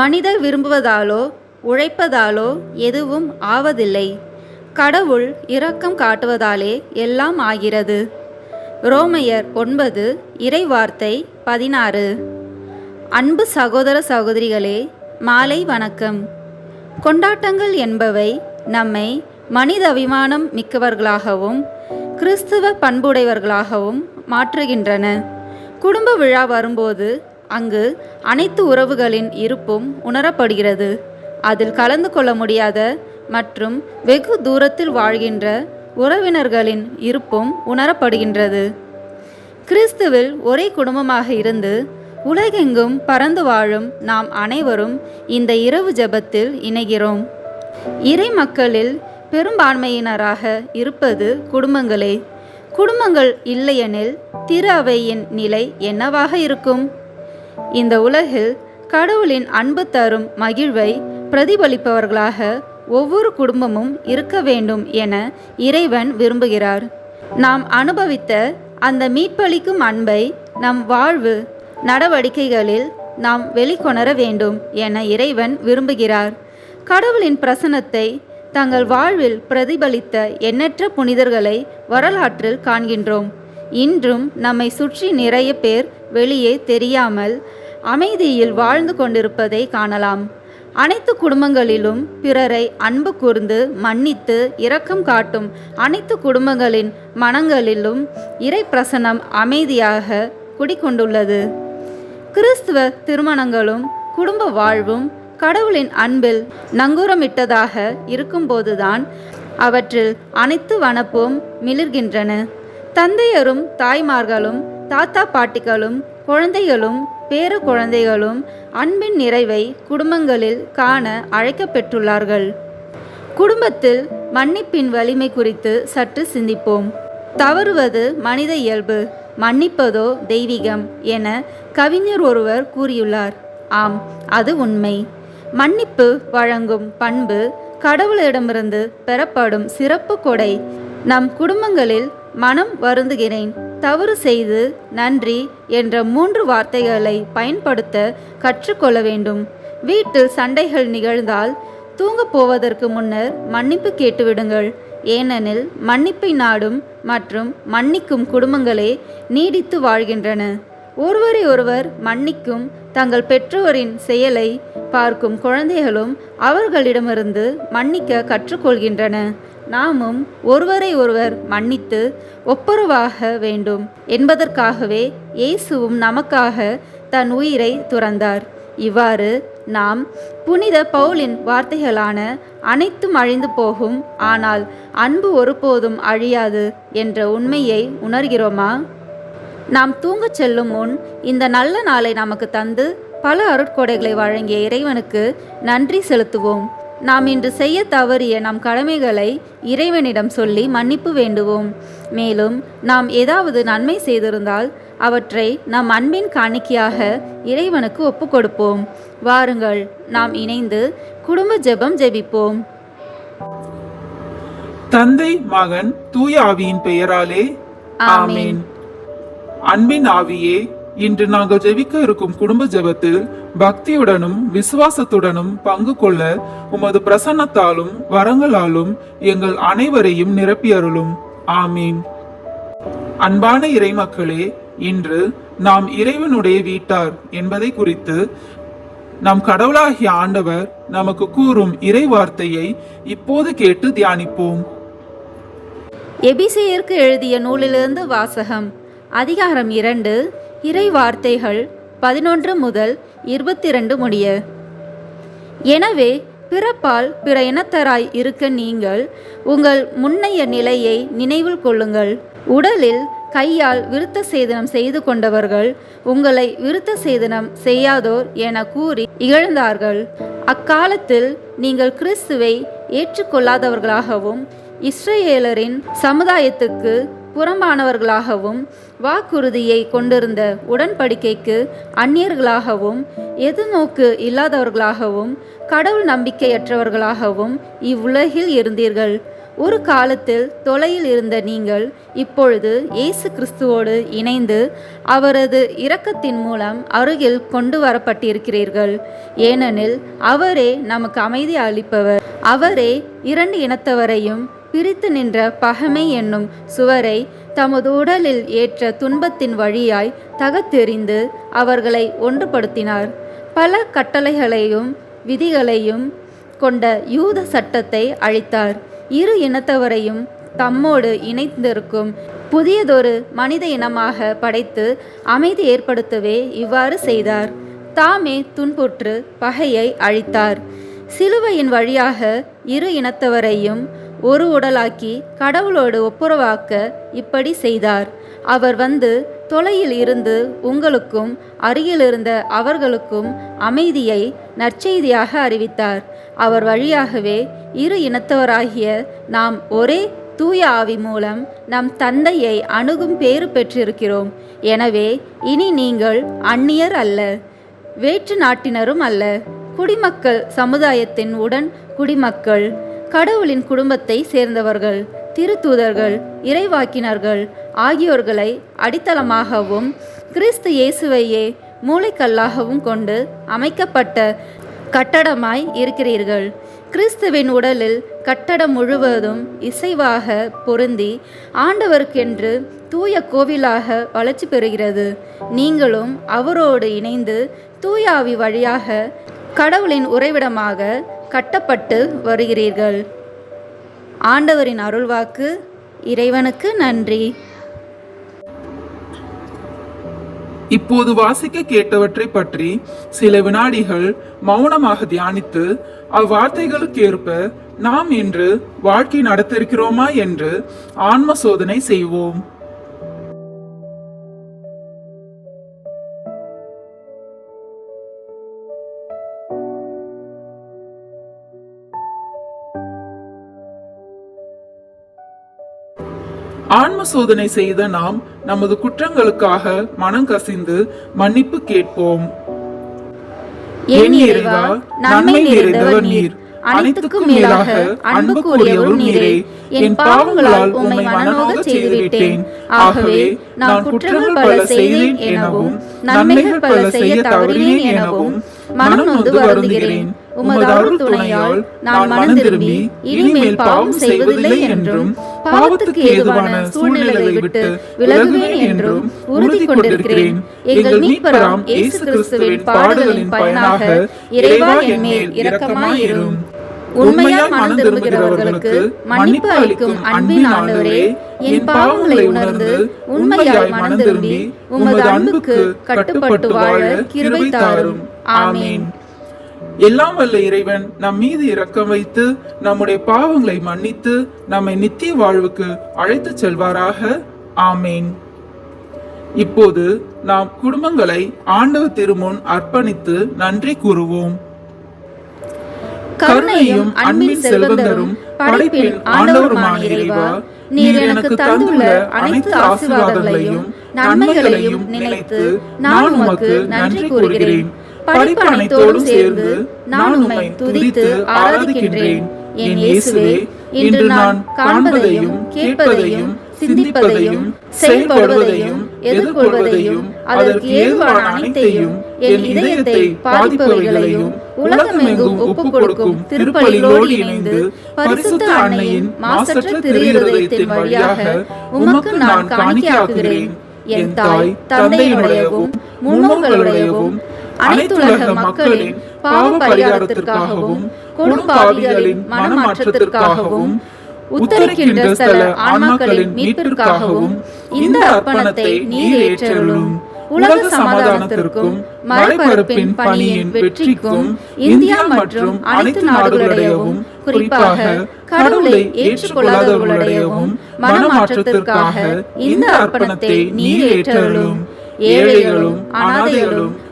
மனிதர் விரும்புவதாலோ உழைப்பதாலோ எதுவும் ஆவதில்லை. கடவுள் இரக்கம் காட்டுவதாலே எல்லாம் ஆகிறது. ரோமையர் ஒன்பது இறைவார்த்தை பதினாறு. அன்பு சகோதர சகோதரிகளே மாலை வணக்கம். கொண்டாட்டங்கள் என்பவை நம்மை மனித அபிமானம் மிக்கவர்களாகவும் கிறிஸ்துவ பண்புடையவர்களாகவும் மாற்றுகின்றன. குடும்ப விழா வரும்போது அங்கு அனைத்து உறவுகளின் இருப்பும் உணரப்படுகிறது. அதில் கலந்து கொள்ள முடியாத மற்றும் வெகு தூரத்தில் வாழ்கின்ற உறவினர்களின் இருப்பும் உணரப்படுகின்றது. கிறிஸ்துவில் ஒரே குடும்பமாக இருந்து உலகெங்கும் பறந்து வாழும் நாம் அனைவரும் இந்த இரவு ஜெபத்தில் இணைகிறோம். இறை மக்களில் பெரும்பான்மையினராக இருப்பது குடும்பங்களே. குடும்பங்கள் இல்லையெனில் திரு அவையின் நிலை என்னவாக இருக்கும்? இந்த உலகில் கடவுளின் அன்பு தரும் மகிழ்வை பிரதிபலிப்பவர்களாக ஒவ்வொரு குடும்பமும் இருக்க வேண்டும் என இறைவன் விரும்புகிறார். நாம் அனுபவித்த அந்த மீட்பளிக்கும் அன்பை நம் வாழ்வு நடவடிக்கைகளில் நாம் வெளிக்கொணர வேண்டும் என இறைவன் விரும்புகிறார். கடவுளின் பிரசன்னத்தை தங்கள் வாழ்வில் பிரதிபலித்த எண்ணற்ற புனிதர்களை வரலாற்றில் காண்கின்றோம். இன்றும் நம்மை சுற்றி நிறைய பேர் வெளியே தெரியாமல் அமைதியில் வாழ்ந்து கொண்டிருப்பதை காணலாம். அனைத்து குடும்பங்களிலும் பிறரை அன்பு கூர்ந்து மன்னித்து இரக்கம் காட்டும் அனைத்து குடும்பங்களின் மனங்களிலும் இறை பிரசனம் அமைதியாக குடிக்கொண்டுள்ளது கிறிஸ்துவ திருமணங்களும் குடும்ப வாழ்வும் கடவுளின் அன்பில் நங்கூரமிட்டதாக இருக்கும்போதுதான் அவற்றில் அனைத்து வனப்பும் மிளிர்கின்றன. தந்தையரும் தாய்மார்களும் தாத்தா பாட்டிகளும் குழந்தைகளும் பேர குழந்தைகளும் அன்பின் நிறைவை குடும்பங்களில் காண அழைக்கப்பெற்றுள்ளார்கள் குடும்பத்தில் மன்னிப்பின் வலிமை குறித்து சற்று சிந்திப்போம். தவறுவது மனித இயல்பு மன்னிப்பதோ தெய்வீகம் என கவிஞர் ஒருவர் கூறியுள்ளார். ஆம் அது உண்மை. மன்னிப்பு வழங்கும் பண்பு கடவுளிடமிருந்து பெறப்படும் சிறப்பு கொடை. நம் குடும்பங்களில் மனம் வருந்துகிறேன். தவறு செய்து நன்றி என்ற மூன்று வார்த்தைகளை பயன்படுத்த கற்றுக்கொள்ள வேண்டும். வீட்டில் சண்டைகள் நிகழ்ந்தால் தூங்கப் போவதற்கு முன்னர் மன்னிப்பு கேட்டுவிடுங்கள். ஏனெனில் மன்னிப்பை நாடும் மற்றும் மன்னிக்கும் குடும்பங்களே நீடித்து வாழ்கின்றன. ஒருவரை ஒருவர் மன்னிக்கும் தங்கள் பெற்றோரின் செயலை பார்க்கும் குழந்தைகளும் அவர்களிடமிருந்து மன்னிக்க கற்றுக்கொள்கின்றன. நாமும் ஒருவரை ஒருவர் மன்னித்து ஒப்புரவாக வேண்டும் என்பதற்காகவே இயேசுவும் நமக்காக தன் உயிரை துறந்தார். இவ்வாறு நாம் புனித பவுலின் வார்த்தைகளான அனைத்தும் அழிந்து போகும் ஆனால் அன்பு ஒருபோதும் அழியாது என்ற உண்மையை உணர்கிறோமா? நாம் தூங்கச் செல்லும் முன் இந்த நல்ல நாளை நமக்கு தந்து பல அருட்கொடைகளை வழங்கிய இறைவனுக்கு நன்றி செலுத்துவோம். நாம் இன்று செய்ய தவறிய நம் கடமைகளை இறைவனிடம் சொல்லி மன்னிப்பு வேண்டுவோம். மேலும் நாம் ஏதாவது நன்மை செய்திருந்தால் அவற்றை நம் அன்பின் காணிக்கையாக இறைவனுக்கு ஒப்புக் கொடுப்போம் வாருங்கள் நாம் இணைந்து குடும்ப ஜெபம் ஜெபிப்போம். தந்தை மகன் தூய ஆவியின் பெயராலே ஆமென். அன்பின் ஆவியே இன்று நாங்கள் ஜெபிக்க இருக்கும் குடும்ப ஜெபத்தில் பக்தியுடனும் விசுவாசத்துடனும் பங்கு கொள்ள உமது பிரசன்னத்தாலும் வரங்களாலும் எங்கள் அனைவரையும் நிரப்பியருளும். ஆமீன். அன்பான இறைமக்களே இன்று நாம் இறைவனுடைய வீட்டார் என்பதை குறித்து நம் கடவுளாகிய ஆண்டவர் நமக்கு கூறும் இறை வார்த்தையை இப்போது கேட்டு தியானிப்போம். எபிசேயருக்கு எழுதிய நூலிலிருந்து வாசகம் அதிகாரம் இரண்டு இறை வார்த்தைகள் பதினொன்று முதல் இருபத்தி ரெண்டு முடிய. எனவே பிறப்பால் பிற இனத்தராய் இருக்க நீங்கள் உங்கள் முன்னைய நிலையை நினைவில் கொள்ளுங்கள். உடலில் கையால் விருத்த சேதனம் செய்து கொண்டவர்கள் உங்களை விருத்த சேதனம் செய்யாதோர் என கூறி இகழ்ந்தார்கள். அக்காலத்தில் நீங்கள் கிறிஸ்துவை ஏற்றுக்கொள்ளாதவர்களாகவும் இஸ்ரேலரின் சமுதாயத்துக்கு புறம்பானவர்களாகவும் வாக்குறுதியை கொண்டிருந்த உடன்படிக்கைக்கு அந்நியர்களாகவும் எதிர்நோக்கு இல்லாதவர்களாகவும் கடவுள் நம்பிக்கையற்றவர்களாகவும் இவ்வுலகில் இருந்தீர்கள். ஒரு காலத்தில் தொலையில் இருந்த நீங்கள் இப்பொழுது இயேசு கிறிஸ்துவோடு இணைந்து அவரது இரக்கத்தின் மூலம் அருகில் கொண்டு வரப்பட்டிருக்கிறீர்கள். ஏனெனில் அவரே நமக்கு அமைதி அளிப்பவர். அவரே இரண்டு இனத்தவரையும் பிரித்து நின்ற பகமை என்னும் சுவரை தமது உடலில் ஏற்ற துன்பத்தின் வழியாய் தகத்தெறிந்து அவர்களை ஒன்றுபடுத்தினார். பல கட்டளைகளையும் விதிகளையும் கொண்ட யூத சட்டத்தை அழித்தார். இரு இனத்தவரையும் தம்மோடு இணைந்திருக்கும் புதியதொரு மனித இனமாக படைத்து அமைதி ஏற்படுத்தவே இவ்வாறு செய்தார். தாமே துன்புற்று பகையை அழித்தார். சிலுவையின் வழியாக இரு இனத்தவரையும் ஒரு உடலாக்கி கடவுளோடு ஒப்புரவாக்க இப்படி செய்தார். அவர் வந்து தொலையில் இருந்து உங்களுக்கும் அருகிலிருந்த அவர்களுக்கும் அமைதியை நற்செய்தியாக அறிவித்தார். அவர் வழியாகவே இரு இனத்தவராகிய நாம் ஒரே தூய ஆவி மூலம் நம் தந்தையை அணுகும் பேறு பெற்றிருக்கிறோம். எனவே இனி நீங்கள் அந்நியர் அல்ல வேற்று நாட்டினரும் அல்ல. குடிமக்கள் சமுதாயத்தின் உடன் குடிமக்கள். கடவுளின் குடும்பத்தை சேர்ந்தவர்கள் திருத்தூதர்கள் இறைவாக்கினர்கள் ஆகியோர்களை அடித்தளமாகவும் கிறிஸ்து இயேசுவையே மூளைக்கல்லாகவும் கொண்டு அமைக்கப்பட்ட கட்டடமாய் இருக்கிறீர்கள். கிறிஸ்துவின் உடலில் கட்டடம் முழுவதும் இசைவாக பொருந்தி ஆண்டவருக்கென்று தூய கோவிலாக வளர்ச்சி பெறுகிறது. நீங்களும் அவரோடு இணைந்து தூயாவி வழியாக கடவுளின் உறைவிடமாக கட்டப்பட்டு வருகிறீர்கள். ஆண்டவரின் அருள்வாக்கு இறைவனுக்கு நன்றி. இப்போது வாசிக்க கேட்டவற்றை பற்றி சில வினாடிகள் மௌனமாக தியானித்து அவ்வார்த்தைகளுக்கு ஏற்ப நாம் இன்று வாழ்க்கை நடத்திருக்கிறோமா என்று ஆன்ம சோதனை செய்வோம். ஆன்ம சோதனை செய்த நாம் நமது குற்றங்களுக்காக மனம் கசிந்து மன்னிப்பு கேட்போம். என் இறைவா நன்மை நிறைந்தவர் நீர். அனைத்துக்கும் மேலாக அன்பு கூறியவர் நீரே. என் பாவங்களால் உம்மை மனநோக செய்துவிட்டேன். ஆகவே நான் குற்றங்கள் பல செய்தேன் எனவும் நன்மைகள் பல செய்ய தவறினேன் எனவும் மனம் நொந்து வருந்துகிறேன். உமது அருள் துணையால் நான் மனம் திரும்பி இனிமேல் பாவம் செய்வதில்லை என்றும் பாவத்துக்கு ஏதுவான சூழ்நிலைகளை விட்டு விலகுவேன் என்றும் உறுதி கொண்டிருக்கிறேன். எங்கள் மீட்பராம் இயேசு கிறிஸ்துவின் பாடுகளின் பயனாக இறைவா என் மேல் இரக்கமாயிரும். உண்மையால் மனம் திரும்புகிறவர்களுக்கு மன்னிப்பு அளிக்கும் அன்பின் ஆண்டவரே என் பாவங்களை உணர்ந்து உண்மையாய் மனம் திரும்பி உமது அன்புக்கு கட்டுப்பட்டு வாழ கிருபை தாரும். ஆமீன். எல்லாம் வல்ல இறைவன் நம் மீது இரக்கம் வைத்து நம்முடைய பாவங்களை மன்னித்து நம்மை நித்திய வாழ்வுக்கு அழைத்து செல்வாராக. ஆமேன். இப்போது நாம் குடும்பங்களை ஆண்டவர் திருமுன் அர்ப்பணித்து நன்றி கூறுவோம். கருணையும் அன்பின் செல்வந்தரும் படைப்பின் ஆண்டவருமான இறைவா நீர் எனக்கு தந்துள்ள அனைத்து ஆசீர்வாதங்களையும் நன்மைகளையும் நினைத்து நான் உமக்கு நன்றி கூறுகிறேன். படைப்பு அனைத்தோடும் சேர்ந்து நான் உம்மை துதித்து ஆராதிக்கின்றேன். என் இயேசுவே இன்று நான் காண்பதையும் கேட்பதையும் சிந்திப்பதையும் செயல்படுவதையும் எதிர்கொள்வதையும் அதற்கு ஏதுவான அனைத்தையும் என் இதயத்தை பாதிப்பவைகளையும் உலகமெங்கும் ஒப்புக் கொடுக்கும் திருப்பலிகளோடு இணைந்து பரிசுத்த அன்னையின் மாசற்ற திரு இருதயத்தின் வழியாக உமக்கு நான் காணிக்கையாக்குகிறேன். என் தாய் தந்தையினுடையவும் முன்னோர்களுடையவும் அனைத்துலக மக்களின் பாவ பரிகாரத்திற்காகவும் கொடும்பாவிகளின் மனமாற்றத்திற்காகவும் உத்தரிக்கின்ற ஸ்தல ஆன்மாக்களின் மீட்பிற்காகவும் இந்த அர்ப்பணத்தை நீர் ஏற்றருளும். உலக சமாதானத்திற்கும் மலைபரப்பின் பணியின் வெற்றிக்கும் இந்தியா மற்றும் அனைத்து நாடுகளிடையவும் குறிப்பாக கடவுளை ஏற்றுக்கொள்ளாதவர்களிடையவும் மனமாற்றத்திற்காக இந்த அர்ப்பணத்தை நீர் ஏற்றருளும். ஏழைகளும் அனாதைகளும்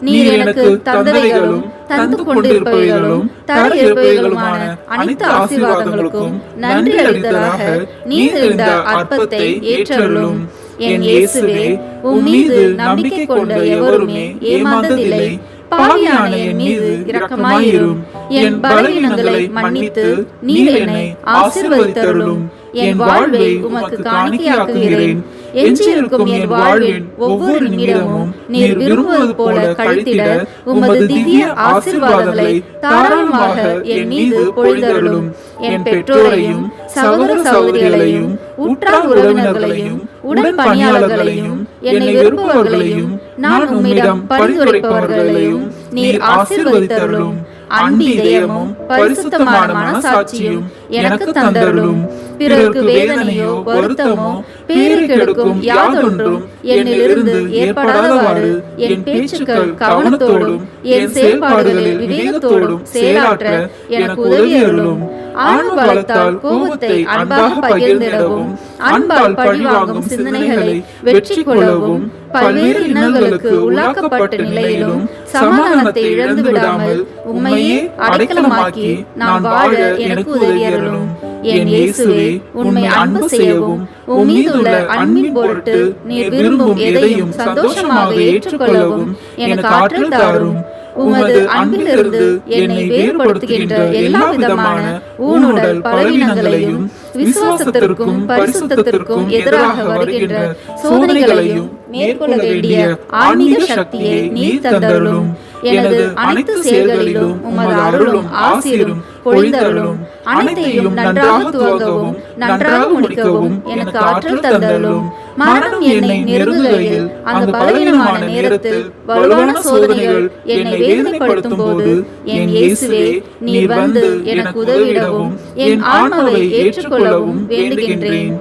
நீர் எனக்கு தந்தவைகளும் தந்து கொண்டிருப்பவைகளும் தர இருப்பவைகளுமான அனைத்து ஆசீர்வாதங்களுக்கும் நன்றி அளித்ததாக நீர் இந்த அர்ப்பத்தை ஏற்றருளும். என் இயேசுவே உம் மீது நம்பிக்கை கொண்ட எவருமே ஏமாந்ததில்லை. பாவியான என் மீது இரக்கமாயிரும். என் பலவீனங்களை மன்னித்து நீர் என்னை ஆசீர்வதித்தருளும். என் வாழ்வை உமக்கு காணிக்கையாக்குகிறேன். எஞ்சியிருக்கும் என் வாழ்வின் ஒவ்வொரு நிமிடமும் நீர் விரும்புவது போல கழித்திட உமது திவ்ய ஆசீர்வாதங்களை தாராளமாக என் மீது பொழிந்தருளும். என் பெற்றோரையும் சகோதர சகோதரிகளையும் உற்றார் உறவினர்களையும் உடன் பணியாளர்களையும் என்னை விரும்புபவர்களையும் நான் உம்மிடம் பரிந்துரைப்பவர்களையும் நீர் ஆசீர்வதித்தருளும். அன்பிதயமும் பரிசுத்தமான மனசாட்சியும் எனக்கு தந்தருளும். பிறருக்கு வேதனையோ வருத்தமோ பேரு கெடுக்கும் யாதொன்றும் என்னிலிருந்து ஏற்படாதவாறு என் பேச்சுக்கள் கவனத்தோடும் என் செயல்பாடுகளில் விவேகத்தோடும் செயலாற்ற எனக்கு உதவியருளும் ஆணவ பலத்தால் கோபத்தை அன்பாக பகிர்ந்திடவும் அன்பால் பழிவாங்கும் சிந்தனைகளை வெற்றி கொள்ளவும் பல்வேறு இன்னல்களுக்கு உள்ளாக்கப்பட்ட நிலையிலும் சமாதானத்தை இழந்து விடாமல் உண்மையே அடைக்கலமாக்கி நான் வாழ எனக்கு உதவியருளும் என் இயேசுவே உண்மை அன்பு செய்யவும் உம் மீதுள்ள அன்பின் பொருட்டு நீர் விரும்பும் எதையும் சந்தோஷமாக ஏற்றுக்கொள்ளவும் எனக்கு ஆற்றல் தாரும். உமது அன்பிலிருந்து என்னை வேறுபடுத்துகின்ற எல்லா விதமான ஊனுடல் பலவீனங்களையும் விசுவாசத்திற்கும் பரிசுத்தத்திற்கும் எதிராக வருகின்ற சோதனைகளையும் மேற்கொள்ள வேண்டிய ஆன்மீக சக்தியை நீர் தந்தருளும். எனது அனைத்து செயல்களிலும் உமது அருளும் ஆசீரும் பொழிந்தருளும். அனைத்தையும் நன்றாக துவங்கவும் நன்றாக முடிக்கவும் எனக்கு ஆற்றல் தந்தருளும். மரணம் என்னை நெருங்குகையில் அந்த பலவீனமான நேரத்தில் வலுவான சோதனைகள் என்னை வேதனைப்படுத்தும் போது என் இயேசுவே நீர் வந்து எனக்கு உதவிடவும் என் ஆன்மாவை ஏற்றுக்கொள்ளவும் வேண்டுகின்றேன்.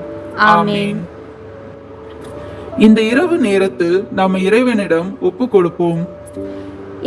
ஆமென். இந்த இரவு நேரத்தில் நாம் இறைவனிடம் ஒப்பு கொடுப்போம்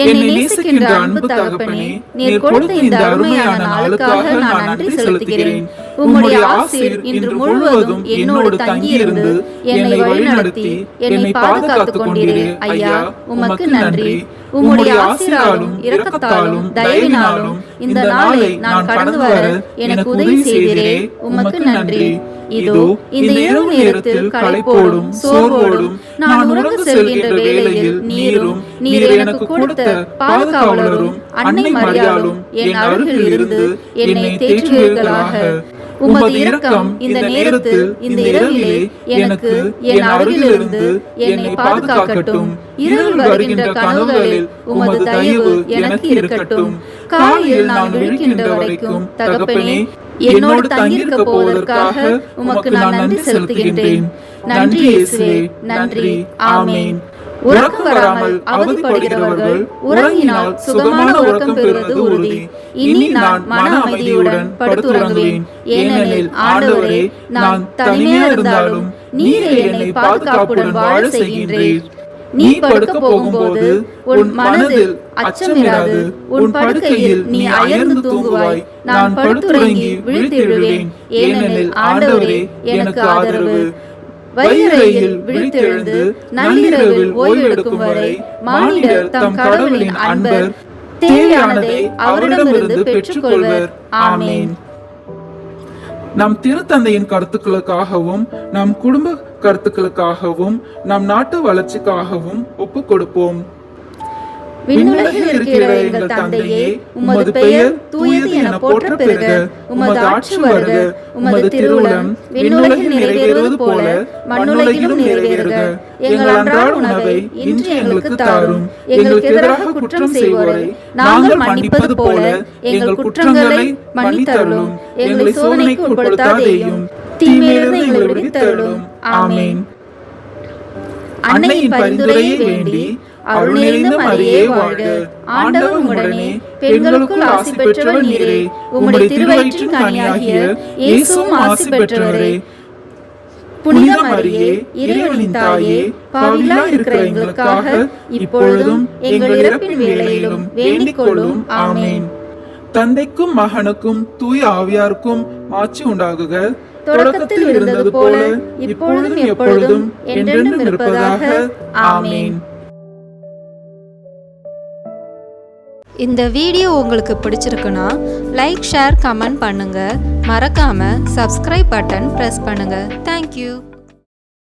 என்னை நேசிக்கின்ற அன்பு தகப்பனே நீர் கொடுத்த இந்த அருமையான நாளுக்காக நான் நன்றி செலுத்துகிறேன். உம்முடைய ஆசீர் இன்று முழுவதும் என்னோடு தங்கியிருந்து என்னை வழிநடத்தி என்னை பாதுகாத்துக் கொண்டீரே. ஐயா உமக்கு நன்றி. உம்முடைய ஆசீராலும் இரக்கத்தாலும் தயவினாலும் இந்த நாளை நான் கடந்து வர எனக்கு உதவி செய்தீரே உமக்கு நன்றி. இதோ இந்த இரவு நேரத்தில் களைப்போடும் சோர்வோடும் நான் உறங்க செல்கின்ற வேளையில் நீரும் நீர் எனக்கு கொடுத்த பாதுகாவலரும் அன்னை மரியாளும் என் அருகில் இருந்து என்னை தேற்றுவீர்களாக உமது இரக்கம் இந்த நேரத்தில் இந்த இரவிலே எனக்கு என் அருகிலிருந்து என்னை பாதுகாக்கட்டும். இரவில் வருகின்ற கனவுகளில் உமது தயவு எனக்கு இருக்கட்டும். காலையில் நான் விழிக்கின்ற வரைக்கும் தகப்பனே என்னோடு தங்கியிருக்க போவதற்காக உமக்கு நான் நன்றி செலுத்துகின்றேன். நன்றி இயேசுவே. நன்றி. ஆமென். உறக்கம் வராமல் அவதிப்படுகிறவர்கள் உறங்கினால் சுகமான உறக்கம் பெறுவது உறுதி. இனி நான் மன அமைதியுடன் படுத்துறங்குவேன். ஏனெனில் ஆண்டவரே நான் தனிமையா இருந்தாலும் நீரே என்னை பாதுகாப்புடன் வாழ செய்கின்றீர். நீ படுக்க போகும்போது உன் மனதில் அச்சமிராது. உன் படுக்கையில் நீ அயர்ந்து தூங்குவாய். நான் படுத்துறங்கி விழித்தெழுவேன் ஏனெனில் ஆண்டவரே எனக்கு ஆதரவு. வைரறையில் விழித்தெழுந்து நள்ளிரவில் ஓய்வெடுக்கும் வரை மானிடர் தம் கடவுளின் அன்பர் தேவையானதை அவரிடமிருந்து பெற்றுக்கொள்வர். ஆமென். நம் திருத்தந்தையின் கருத்துக்களுக்காகவும் நம் குடும்ப கருத்துக்களுக்காகவும் நம் நாட்டு வளர்ச்சிக்காகவும் ஒப்பு கொடுப்போம். விண்ணுலகில் இருக்கிற எங்கள் தந்தையே உமது பெயர் தூயது என போற்ற பெறுக உமது ஆட்சி வருக உமது திருவுளம் விண்ணுலகில் நிறைவேறுவது போல மண்ணுலகிலும் நிறைவேறுக. எங்கள் அன்றாட உணவை இன்று எங்களுக்கு தாரும். எங்களுக்கு எதிராக குற்றம் செய்வோரை நாங்கள் மன்னிப்பது போல எங்கள் குற்றங்களை மன்னித்தருளும். எங்களை சோதனைக்கு உட்படுத்தாதேயும் தீமையிலிருந்து எங்களை விடுவித்தருளும். ஆமென். அன்னையின் பரிந்துரையை வேண்டி அருள் நிறைந்த மரியே வாழ்க. ஆண்டவர் உடனே பெண்களுக்குள் ஆசி பெற்றவர் நீரே. உம்முடைய திருவயிற்றின் கனியாகிய இயேசுவும் ஆசி பெற்றவரே. புனித மரியே இறைவனின் தாயே. பாவிலா இருக்கிற எங்களுக்காக இப்பொழுதும் எங்கள் இறப்பின் வேளையிலும் வேண்டிக் கொள்ளும் ஆமென். தந்தைக்கும் மகனுக்கும் தூய ஆவியாருக்கும் ஆட்சி உண்டாகுக. தொடக்கத்தில் இருந்தது போல இப்பொழுதும் எப்பொழுதும் என்றென்றும் இருப்பதாக ஆமென். இந்த வீடியோ உங்களுக்கு பிடிச்சிருக்குன்னா லைக் ஷேர் கமெண்ட் பண்ணுங்க. மறக்காம சப்ஸ்கிரைப் பட்டன் ப்ரெஸ் பண்ணுங்க. Thank you